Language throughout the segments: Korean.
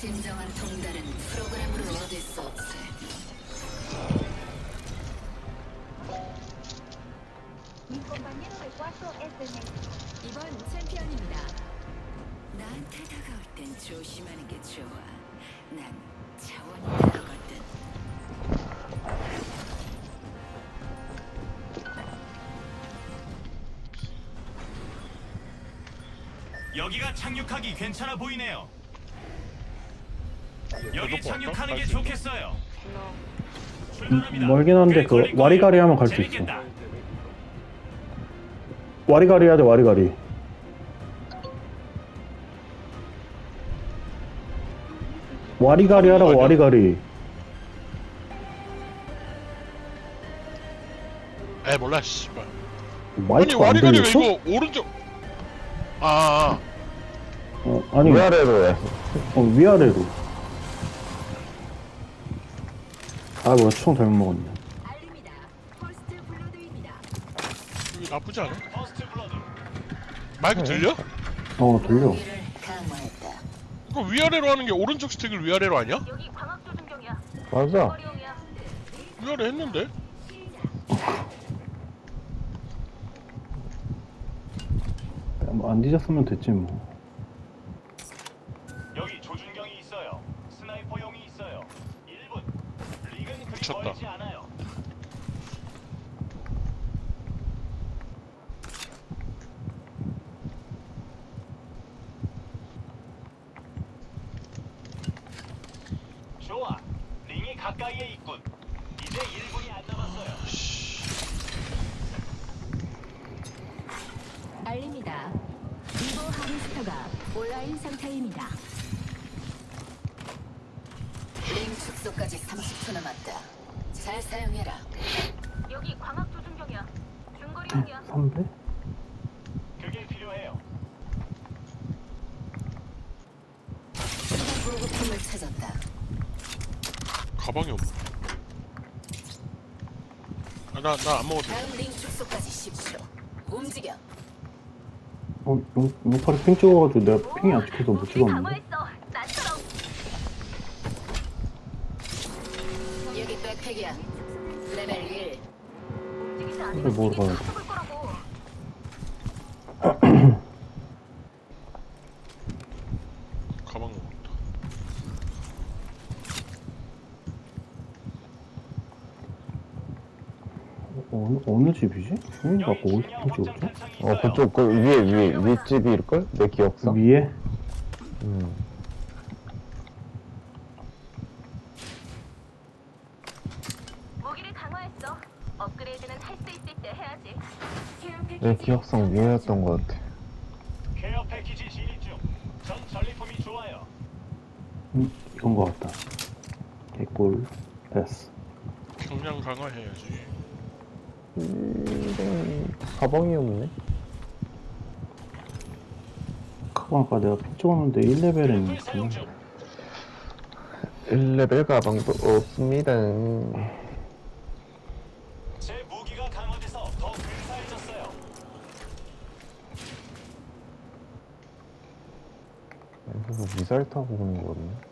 진정한 통달은 프로그램으로 얻을 수 없지. 이번 챔피언입니다. 나한테 다가올 땐 조심하는 게 좋아. 난 차원이 다르거든. 여기가 착륙하기 괜찮아 보이네요. 여기 착륙하는 게 있어? 좋겠어요. 출발합니다. 멀긴 한데 그 와리가리. 하면 갈 수 있어. 재밌겠다. 와리가리 해야 돼 와리가리 와리가리 하라고 아니야. 와리가리 에 몰라 씨발 아니 마이크가 안 와리가리 왜 들렸어? 이거 오른쪽 아, 아 어, 아니 위아래로 해. 어, 위아래로 아 뭐야 총 잘못 먹었네 알립니다. 퍼스트 블러드입니다. 이거 나쁘지 않아? 마이크 들려? 어 들려. 이거 위아래로 하는 게 오른쪽 스틱을 위아래로 하냐? 여기 광학 조준경이야. 맞아. 위아래 했는데? 뭐 안 뒤졌으면 됐지 뭐 미쳤다. 멀지 않아요. 좋아. 링이 가까이에 있군. 이제 1분이 안 남았어요. 알립니다. 리버 하미스터가 온라인 상태입니다. 링 축소까지 30초 남았다. 잘 사용해라. 여기 광학 조준경이야. 중거리 용이야. 선배? 그게 필요해요. 보급품을 찾았다. 가방이 없네 아, 나, 나안돼 다음 링 축소까지 10초. 움직여. 어 용, 용팔이 핑 찍어가지고 내가 핑이 안 찍혀서 못 우리 찍었는데 강화했어. 여기 백팩이야. 레벨 1. 움직이지 않으면 근데 뭘 이게 돼? 잡을 거라고. 가방 먹었다 어, 어느, 어느 집이지? 여기 갖고 확장 찍었지? 탄창이 어. 그쪽, 그 위에, 위에, 윗집일걸? 내 기억상? 위에? 음. 무기를 강화했어. 업그레이드는 할 수 있을 때 해야지. 내 기억상 위에였던 것 같아. 케어 패키지 진입 중. 전 전리품이 좋아요. 음, 이건 거 같다 개꿀 패스 경량 강화해야지 음, 가방이 없네. 가방 아까 내가 핑 찍었는데 1레벨에 불 사용 있는 중. 1레벨 가방도 없습니다. 강화돼서 더 근사해졌어요. 이거 미사일 타고 오는.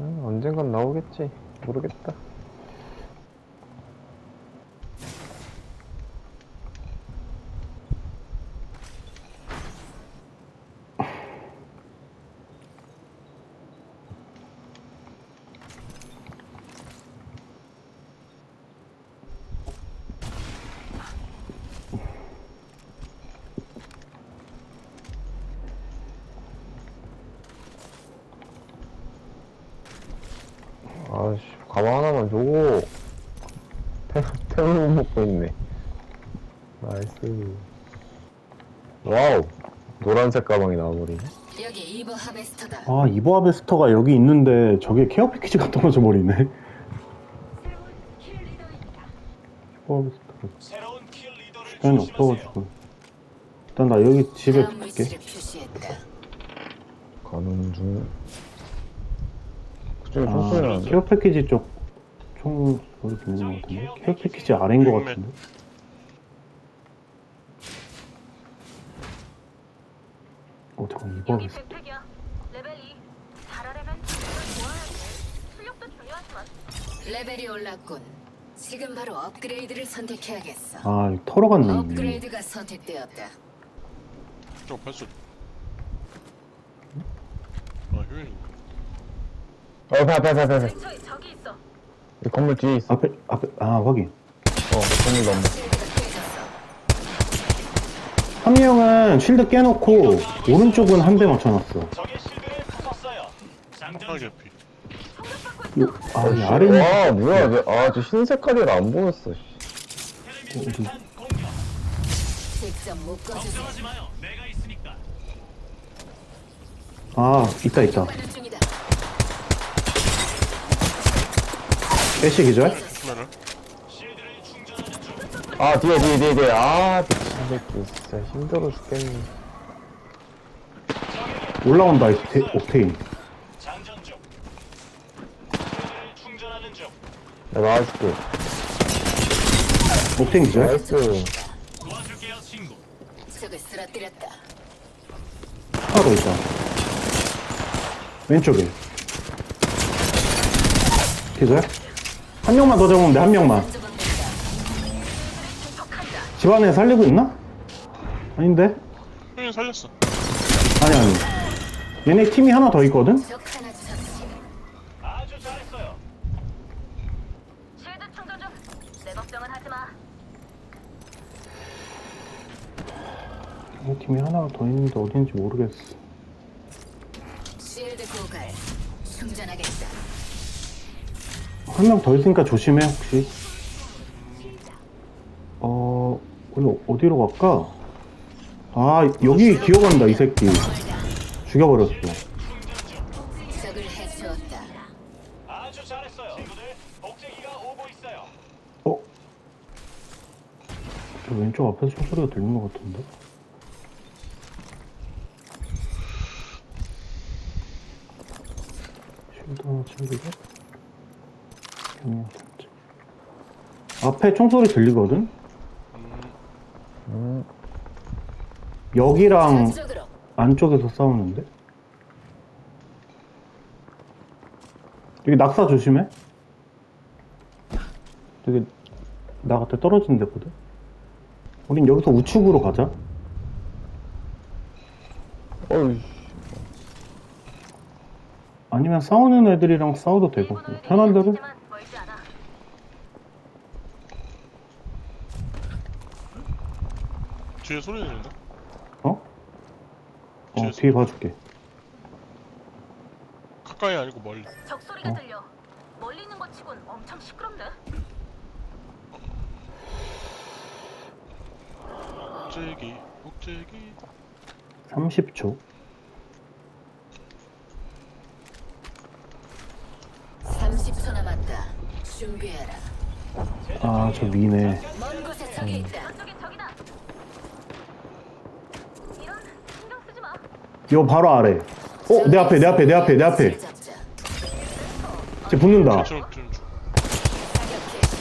음, 언젠간 나오겠지. 모르겠다. 아씨, 가방 하나만 주고, 템을 못 먹고 있네. 나이스. 와우! 노란색 가방이 나와버리네. 여기 이버 하베스터다. 아 이보 하베스터가 여기 있는데 저게 케어 패키지가 떨어져 버리네. 이보 하베스터가 새로운 킬 리더를 시간이 조심하세요. 없어가지고 일단 나 여기 집에 다음 갈게 표시했다. 가는 중. 그쪽에 아 총소리 나는데? 케어 패키지 쪽 총 저기 있는 것 같은데? 케어 패키지 아래인 것 같은데? 어, 잠깐 여기 입어야겠어. 백팩이야. 레벨 2. 잘하려면 정보를 좋아야지. 실력도 중요하지만. 레벨이 올랐군. 지금 바로 업그레이드를 선택해야겠어. 아, 이거 털어갔네. 업그레이드가 선택되었다. 저 발소. 아 효연이. 어, 앞에, 앞에, 앞에, 앞에. 근처에 적이 있어. 이 건물 뒤에 있어. 앞에, 앞에, 아, 확인. 어, 건물 넘어. 한 명은 쉴드 깨놓고, 오른쪽은 한 대 맞춰놨어. 적의 실드를 부쉈어요. 장전 하게 중. 피. 요, 아, 이 아래 있는. 와, 뭐야. 내- 아, 저 흰색깔이라 안 보였어. 씨. 텔레비전 공격. 직접 묶어주세요. 걱정하지 마요. 내가 있으니까. 아, 있다, 있다. 중이다. 애쉬 기절? 중. 아, 뒤에, 뒤에, 뒤에, 뒤에. 아, 미친 새끼. 진짜 힘들어 죽겠네. 올라온다, 옥테, 옥테인. 장전 중. 충전하는 중. 내가 나와줄게. 옥테인 기절? 나이스. 도와줄게요, 친구. 적을 쓰러뜨렸다. 하나 더 있다. 왼쪽에. 기절? 한 명만 더 잡으면 돼, 한 명만. 던져본다. 집 안에 살리고 있나? 아닌데? 효연이 살렸어. 아니, 아니. 얘네 팀이 하나 더 있거든? 아주 잘했어요. 실드 충전 중. 내 걱정은 하지 마. 얘네 팀이 하나 더 있는데 어딘지 모르겠어. 실드 고갈. 충전하겠다. 한 명 더 있으니까 조심해, 혹시. 어, 우리 어디로 갈까? 아, 여기 기어간다, 이 새끼. 죽여버렸어. 적을 해치웠다. 아주 잘했어요. 친구들, 복제기가 오고 있어요. 어? 저 왼쪽 앞에서 총소리가 들리는 것 같은데? 쉴드 하나 챙기고 탑재 앞에 총소리 들리거든? 음, 여기랑 저쪽으로. 안쪽에서 싸우는데? 여기 낙사 조심해 여기 나한테 떨어진 데거든? 우린 여기서 우측으로 가자 어이. 아니면 싸우는 애들이랑 싸워도 되고 편한 대로 하지만 멀지 않아. 뒤에 소리 들리는데? 어? 어 뒤에 봐줄게 가까이 아니고 멀리. 적 소리가 어. 들려. 멀리 있는 것 치곤 엄청 시끄럽네. 복제기, 복제기. 30초 30초 남았다. 준비해라. 아저 미네 먼 곳에 적이 있다. 저쪽에 적이다. 이런 신경 쓰지 마. 이거 바로 아래 어? 내 앞에 내 앞에 내 앞에 내 앞에. 쟤 붙는다 좀, 좀, 좀. 사격 개시.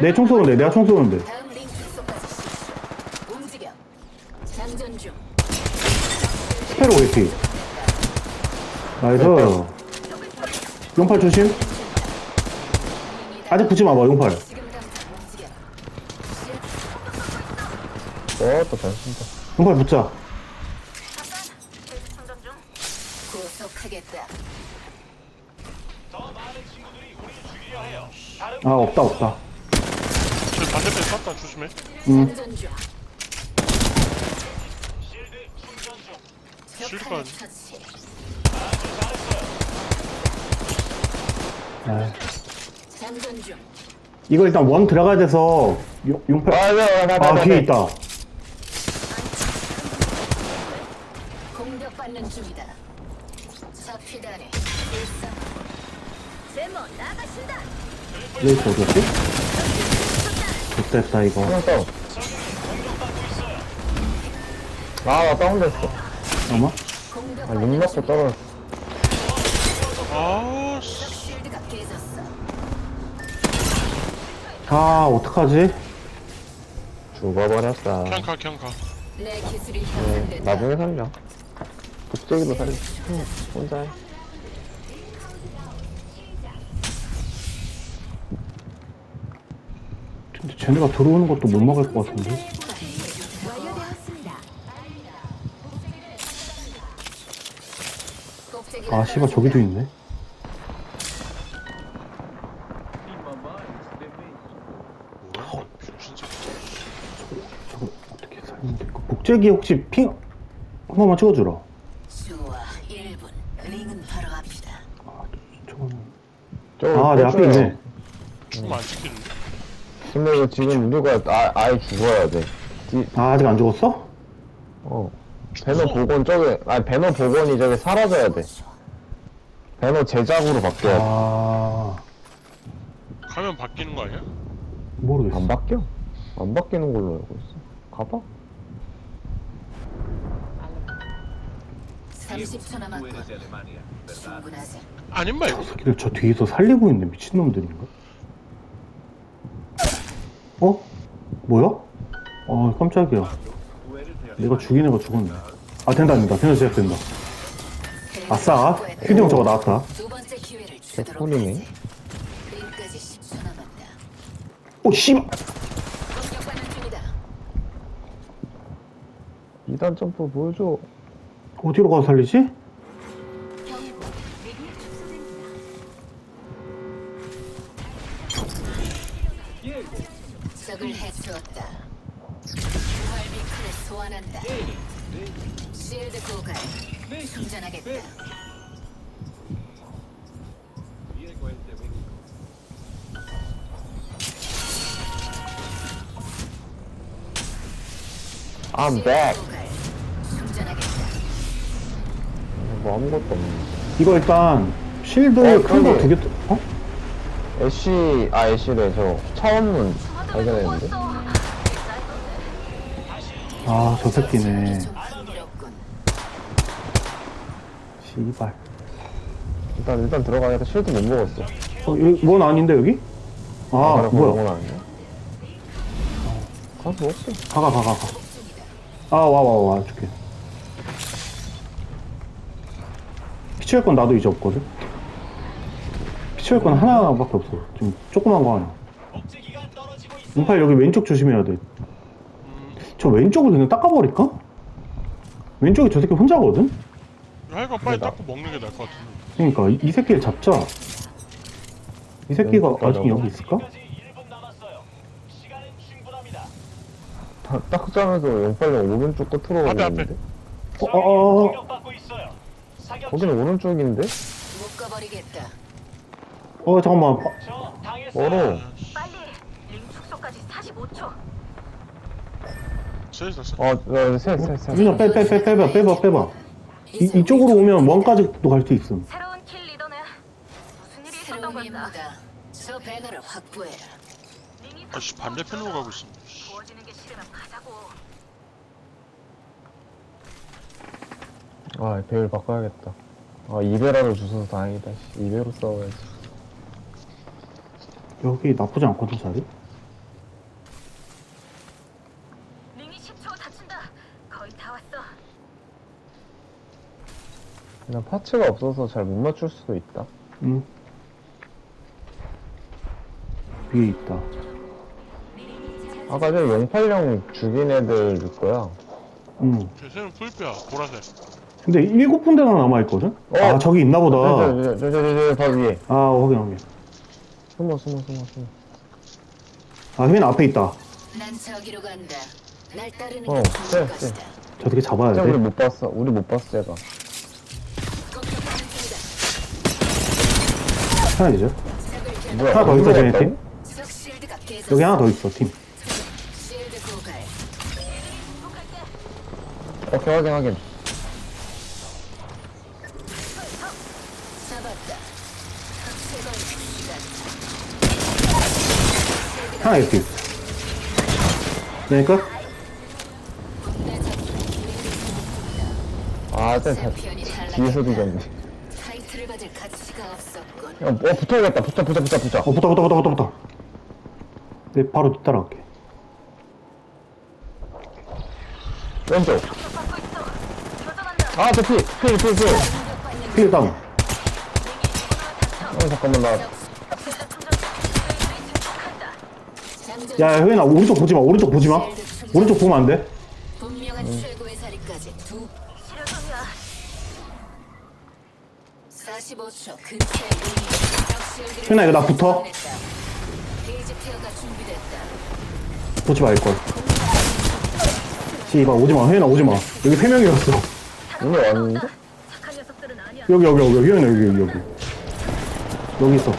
내총 쏘는데 내가 총 쏘는데 다음 링 축소까지 실시. 움직여. 장전 중. 스페로 AP 나이스 용팔 조심 아직 붙지 마봐 용팔 지금 당장 움직여. 어, 또 잘 쓴다. 용팔 붙자. 구속하겠다. 아 없다 없다 저 반대편 쐈다 조심해. 음. 중. 실드 충전 중. 처치. 장전. 이거 일단 원 들어가야 돼서 용, 용팔 아, 네, 나, 나, 아 나, 뒤에 나. 있다 왜 저러지? 됐다 이거 어, 아나 다운됐어. 어머? 아, 눈났어, 떨어졌어. 아우, 씨. 아, 어떡하지? 죽어버렸어 그냥 가 그냥 나중에 살려 급제기도 살려 혼자 해 쟤네가 들어오는 것도 못 막을 것 같은데. 아, 씨발, 저기도 있네. 뭐야 병신새 저거 어떻게 살리는데? 그 복제기 혹시 핑, 한 번만 찍어주라. 좋아. 1분. 링은 바로 앞이다. 아, 저거는. 저거 아, 내 앞에 꽂혀요. 있네. 근데 이거 지금 우리가 아, 아예 죽어야 돼. 뒤, 아, 아직 안 죽었어? 어. 배너 복원 저기, 아니, 배너 복원이 저기 사라져야 돼. 배너 제작으로 바뀌어야 돼. 아, 가면 바뀌는 거 아니야? 모르겠어. 안 바뀌어? 안 바뀌는 걸로 알고 있어. 가봐. 30초 남았고. 충분하지. 아닌 말고 새끼들 저 뒤에서 살리고 있는 미친놈들인가? 어? 뭐야? 아, 깜짝이야. 내가 죽인 애가 죽었네. 아, 된다, 된다. 된다, 시작된다. 아싸. 휴대 형 저거 나왔다. 두 번째 기회를 주도록 개꿀이네. 하지. 링까지 10초 남았다. 오, 씨! 공격받는 중이다. 2단 점프 보여줘. 어디로 가서 살리지? 실드 고갈. 충전하겠다. I'm back. 고갈. 충전하겠다. 뭐 아무것도 없네. 이거 일단, 실드 어, 큰거 저기. 두 개, 뜨- 어? 애쉬, 아, 애쉬래. 저, 처음문 발견했는데? 아, 저 새끼네. 씨발. 일단, 일단 들어가니까 쉴드 못 먹었어. 어, 여기, 뭔 아닌데, 여기? 아, 그래, 뭐야. 그건 아니야? 가서 먹게. 가가, 가가, 가. 아, 와, 와, 와, 줄게. 피치할 건 나도 이제 없거든? 피치할 건 하나밖에 없어. 지금 조그만 거 하나. 목재기가 떨어지고 있어. 응팔 여기 왼쪽 조심해야 돼. 저 왼쪽을 그냥 닦아버릴까? 왼쪽에 저 새끼 혼자거든? 하여간 빨리 나- 닦고 먹는 게 나을 것 같은데 그러니까 이, 이 새끼를 잡자. 이 새끼가 왼쪽 아직 가자고. 여기 있을까? 까지 1분 남았어요. 시간은 충분합니다. 딱, 딱 짜면서 용팔령 오른쪽 끝으로 앞에, 갔는데? 어, 어, 어, 어. 거기는 오른쪽인데? 묶어버리겠다. 어, 잠깐만. 저 당했어요. 멀어. 빨리. 링 축소까지 45초. 셋이다 셋 어, 어, 셋, 셋, 셋. 유진아, 빼, 빼, 빼, 빼봐, 빼봐, 빼봐. 이, 이쪽으로 오면 원까지도 갈 수 있음. 새로운 킬 리더는 무슨 일이 있었던 새로운? 임무다. 저 배너를 확보해라. 링이 아씨 반대편으로 가고 있어 부어지는 게 싫으면 가자고. 아, 배율 바꿔야겠다. 아, 2배라도 주셔서 다행이다. 2배로 싸워야지. 여기 나쁘지 않거든, 자리? 링이 10초 다친다. 거의 다 왔어. 그냥 파츠가 없어서 잘 못 맞출 수도 있다. 응. 위에 있다. 아까 전에 용팔령 죽인 애들일 거야. 응. 쟤는 풀뼈야 보라색 근데 일곱 군데나 남아있거든? 어. 아, 저기 있나 보다. 저, 저, 저, 저, 저, 저, 위에. 아, 확인, 확인. 숨어, 숨어, 숨어, 숨어. 아, 혜민 앞에 있다. 난 저기로 간다. 날 따르는 어, 게 좋을 쎄, 것이다. 저 새끼 잡아야 진짜 우리 돼. 못 봤어. 우리 못 봤어, 제가. 하나 되죠? 뭐야, 하나 더 있어, 쟤네? 팀? 여기 하나 더 있어, 팀. 오케이, 확인, 확인. 하나 이렇게 있어. 그러니까? 아, 쟤 다, 뒤에서. 뒤졌네. 타이틀을 가질 가치가 없었군. 야, 어, 붙어야겠다. 붙어, 붙어, 붙어, 붙어. 어, 붙어, 붙어, 붙어, 붙어, 붙어. 내 바로 뒤따라갈게. 왼쪽. 아, 저 피, 피, 피, 피. 피해 다운. 어, 잠깐만, 나. 전략 통전. 웨이브이 증폭한다. 장전 야, 야, 효인아, 오른쪽 보지 마, 오른쪽 보지 마. 오른쪽 보면 안 돼. 적 효인아, 이거 나 붙어. 보지 말걸. 씨발, 오지 마. 효인아, 오지 마. 여기 세 명이었어. 이미 왔는데? 여기, 여기, 여기, 효인아, 여기, 여기, 여기. 여기 있어.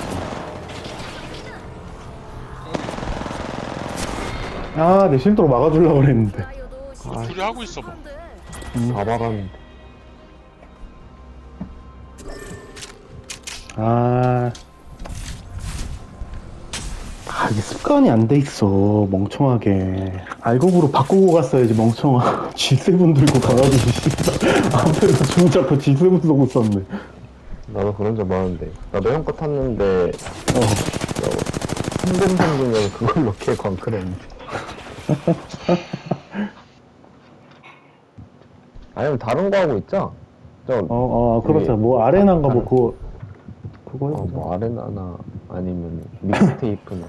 아, 내 실도로 막아주려고 그랬는데. 둘이 하고 있어 봐. 다 박았는데. 아. 아, 이게 습관이 안 돼 있어. 멍청하게. 알곡으로 바꾸고 갔어야지, 멍청아. G7 들고 가가지고, 씨발. 앞에서 중 잡고 G7 쏘고 있었네. 나도 그런 적 많은데. 나도 형거 탔는데, 어. 한동생 중에 그걸로 걔 광클했는데. 아니면 다른 거 하고 있자. 저, 어, 어, 그렇죠. 뭐, 아레나인가 뭐, 그거, 그거요? 어, 뭐 아레나나 아니면 믹스테이프나